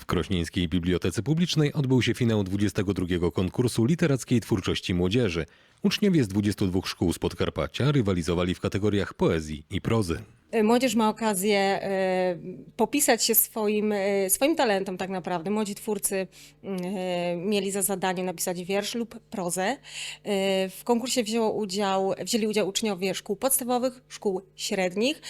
W Krośnieńskiej Bibliotece Publicznej odbył się finał 22 konkursu literackiej twórczości młodzieży. Uczniowie z 22 szkół z Podkarpacia rywalizowali w kategoriach poezji i prozy. Młodzież ma okazję e, popisać się swoim, e, swoim talentem tak naprawdę. Młodzi twórcy mieli za zadanie napisać wiersz lub prozę. W konkursie wzięło udział, wzięli udział uczniowie szkół podstawowych, szkół średnich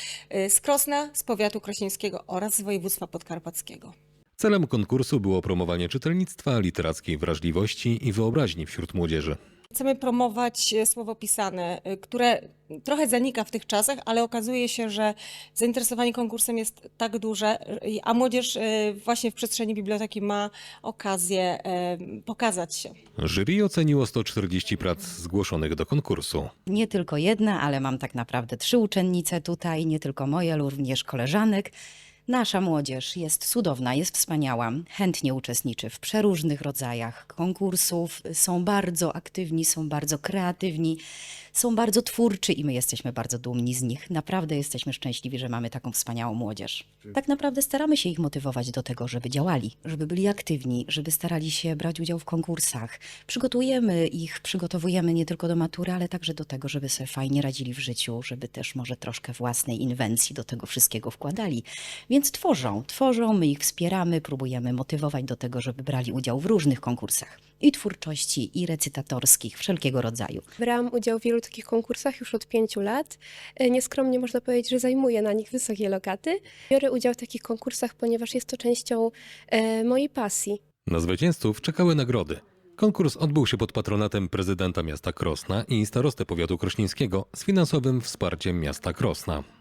z Krosna, z powiatu krośnieńskiego oraz z województwa podkarpackiego. Celem konkursu było promowanie czytelnictwa, literackiej wrażliwości i wyobraźni wśród młodzieży. Chcemy promować e, słowo pisane, e, które trochę zanika w tych czasach, ale okazuje się, że zainteresowanie konkursem jest tak duże, a młodzież e, właśnie w przestrzeni biblioteki ma okazję pokazać się. Jury oceniło 140 prac zgłoszonych do konkursu. Nie tylko jedna, ale mam tak naprawdę trzy uczennice tutaj, nie tylko moje, ale również koleżanek. Nasza młodzież jest cudowna, jest wspaniała, chętnie uczestniczy w przeróżnych rodzajach konkursów, są bardzo aktywni, są bardzo kreatywni, są bardzo twórczy i my jesteśmy bardzo dumni z nich. Naprawdę jesteśmy szczęśliwi, że mamy taką wspaniałą młodzież. Tak naprawdę staramy się ich motywować do tego, żeby działali, żeby byli aktywni, żeby starali się brać udział w konkursach. Przygotujemy ich, przygotowujemy nie tylko do matury, ale także do tego, żeby sobie fajnie radzili w życiu, żeby też może troszkę własnej inwencji do tego wszystkiego wkładali. Więc tworzą, tworzą, my ich wspieramy, próbujemy motywować do tego, żeby brali udział w różnych konkursach i twórczości, i recytatorskich, wszelkiego rodzaju. Brałam udział w wielu takich konkursach już od pięciu lat. E, Nieskromnie można powiedzieć, że zajmuję na nich wysokie lokaty. Biorę udział w takich konkursach, ponieważ jest to częścią e, mojej pasji. Na zwycięzców czekały nagrody. Konkurs odbył się pod patronatem prezydenta miasta Krosna i starosty powiatu krośnieńskiego z finansowym wsparciem miasta Krosna.